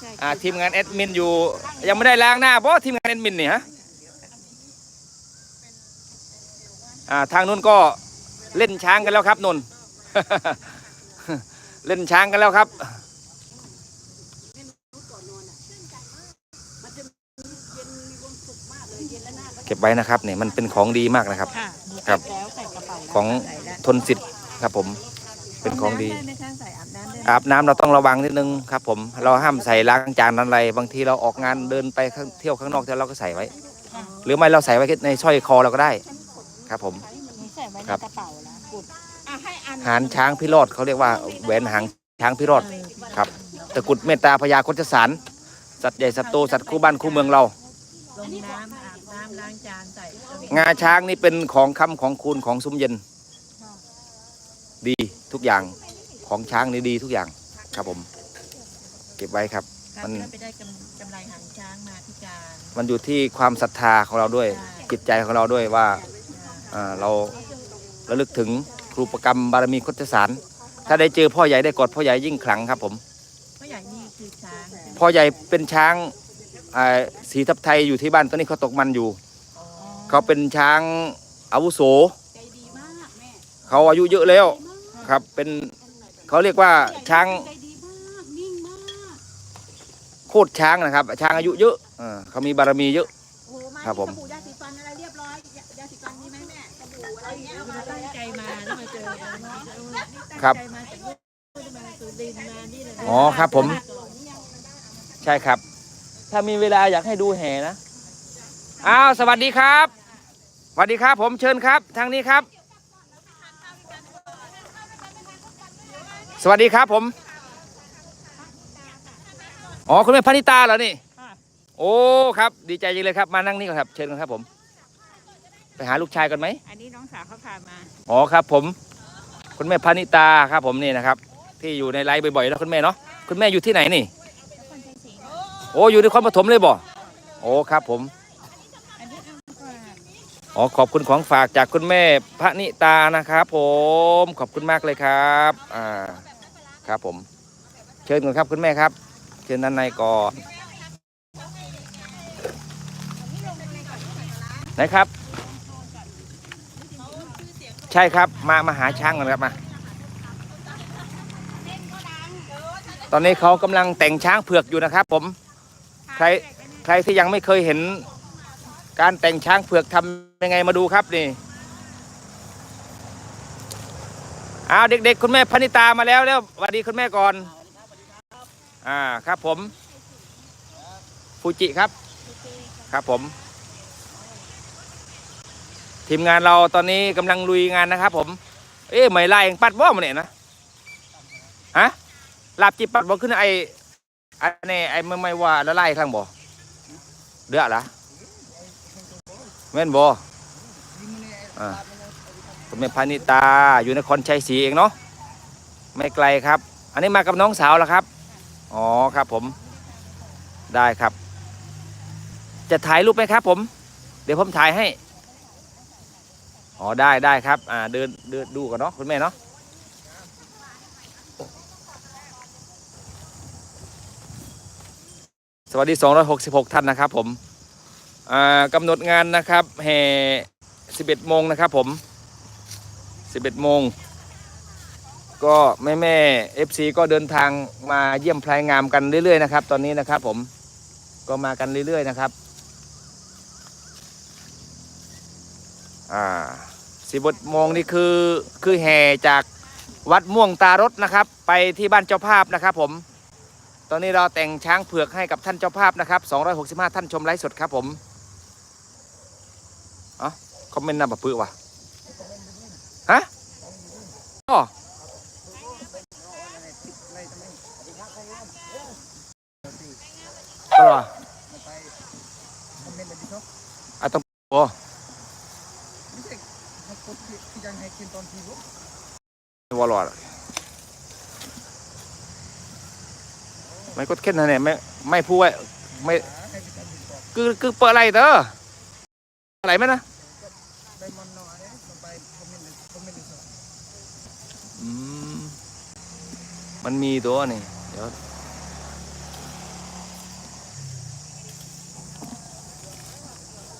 ใช่อ่าทีมงานแอดมินอยู่ ยังไม่ได้ล้างหน้าเพราะทีมงานแอดมินนี่ฮะอ่าทางนู้นก็เล่นช้างกันแล้วครับนนเล่นช้างกันแล้วครับเก็บไว้นะครับเนี่ยมันเป็นของดีมากนะครับค่ะครับแล้วใส่กระเป๋าของใส่ได้ทนสิทธิ์ครับผม เป็นของดีาบน้ำไไหมคะใส่อาบน้ำได้ไหมอาบน้ำเราต้องระวังนิดนึงครับ ผมเราห้ามใส่ล้างจานนั้นอะไร บางทีเราออกงานเดินไปข้างเที่ยวข้างนอกแต่เราก็ใส่ไว้ หรือไม่เราใส่ไว้ในสร้อยคอเราก็ได้ ครับผมนี่ใส่ไว้ในครับกระเป๋านะกุดอะให้อันหานช้างพิโรธเขาเรียกว่าแหวนหางช้างพิโรธครับตะกรุดเมตตาพญาโคจสารสัตว์ใหญ่สัตว์โตสัตว์คู่บ้านคู่เมืองเราลงน้ำอาบน้ำล้างจานใส่งาช้างนี่เป็นของคำของคูณของซุ้มเย็น ดีทุกอย่าง ของช้างนี่ดีทุกอย่างครับผม เก็บไว้ครับคมัรับนแล้วไปได้กำกำไรหางช้างมาพิการมันอยู่ที่ความศรัทธาของเราด้วย จิตใจของเราด้วยว่าอ่าเราระลึกถึงครูประกรรมบารมีโคจสารถ้าได้เจอพ่อใหญ่ได้กอดพ่อใหญ่ยิ่งขลังครับผม พ่อใหญ่นี่คือช้างใช่ไหมพ่อใหญ่เป็นช้างอ่าสีทับไทยอยู่ที่บ้านตอนนี้เขาตกมันอยู่อ๋อเขาเป็นช้างอาวุโสเขาอายุเยอะแล้วครับเป็น เขาเรียกว่าช้างโคตรช้างนะครับ ช้างอายุเยอะอ่าเขามีบารมีเยอะ โอ้โหมาครับผม สบู่ยาสีฟันอะไรเรียบร้อยยายาสีฟันมีไหมแม่สบู่อะไรเงี้ยเอามาตั้งใจมาแล้วมาเจอกันเนาะครับตั้งใจมาจากนู่นมาสุรินทร์มานี่เลยนะอ๋อครับผม ใช่ครับ ถ้ามีเวลาอยากให้ดูแห่นะ อ้าว สวัสดีครับ สวัสดีครับผมเชิญครับ ทางนี้ครับ วัสดีครับผม อ๋อ คุณแม่พนิตาเหรอนี่ โอ้ ครับ ดีใจจริงเลยครับ มานั่งนี่ก่อนครับ เชิญกันครับผม ไปหาลูกชายกันไหม อันนี้น้องสาวเขาพามา อ๋อ ครับผม คุณแม่พานิตาครับผมนี่นะครับ ที่อยู่ในไลฟ์บ่อยๆแล้วคุณแม่เนาะ คุณแม่อยู่ที่ไหนนี่ โอ้ อยู่ในครปฐมเลยบ่ โอ้ ครับผมอันนี้เอามาก่อนอ๋อ ขอบคุณของฝากจากคุณแม่พระนิตานะครับผม ขอบคุณมากเลยครับ อ่า ครับผม เชิญก่อนครับคุณแม่ครับ เชิญด้านในก่อนนะครับ ใช่ครับมามาหาช้างกันครับมาตอนนี้เขากำลังแต่งช้างเผือกอยู่นะครับ ผม ใครใครที่ยังไม่เคยเห็น การแต่งช้างเผือกทำยังไงมาดูครับนี่ อ้าวเด็กๆ คุณแม่พนิตามาแล้วแล้วสวัสดีคุณแม่ก่อนอ่าครับผมฟูจิครับ ครับผม ทีมงานเราตอนนี้กำลังลุยงานนะครับ ผม เอ๊ะไม่ไล่เองปัดบ่มาเนี่ยนะฮะลาบจิปัดบ่ขึ้นไอไอ้นี่ไอ้ไม่ไม่ว่าแล้วไล่ทางบ่เดือดละแม่นบอ่า คุณแม่พานิตาอยู่นครชัยศรีเองเนาะไม่ไกลครับ อันนี้มากับน้องสาวแล้วครับ อ๋อครับผมได้ครับ จะถ่ายรูปไหมครับผม เดี๋ยวผมถ่ายให้ อ๋อได้ได้ครับ อ่าเดินเดินดูกันเนาะคุณแม่เนาะสวัสดี 266 ท่านนะครับผมกำหนดงานนะครับแห่11โมงนะครับผม 11โมงก็แม่แม่เอฟซีก็เดินทางมาเยี่ยมพลายงามกันเรื่อยๆนะครับ ตอนนี้นะครับผมก็มากันเรื่อยๆนะครับอ่าสิบโมงนี่คือคือแห่จากวัดม่วงตารถนะครับ ไปที่บ้านเจ้าภาพนะครับผม ตอนนี้เราแต่งช้างเผือกให้กับท่านเจ้าภาพนะครับ265 ท่านชมไลฟ์สดครับผมอ๋อคอมเมนต์น่าบะปื้อว่ะ ฮะอ๋อก็เหรออะต้องโอ้วอลลอดไม่กดเข็นนะเนี่ยไม่ไม่พูดไว้ไม่คือคือเปิดอะไรเด้ออะไรไหมนะ อืม มันมีตัวนี่ เดี๋ยว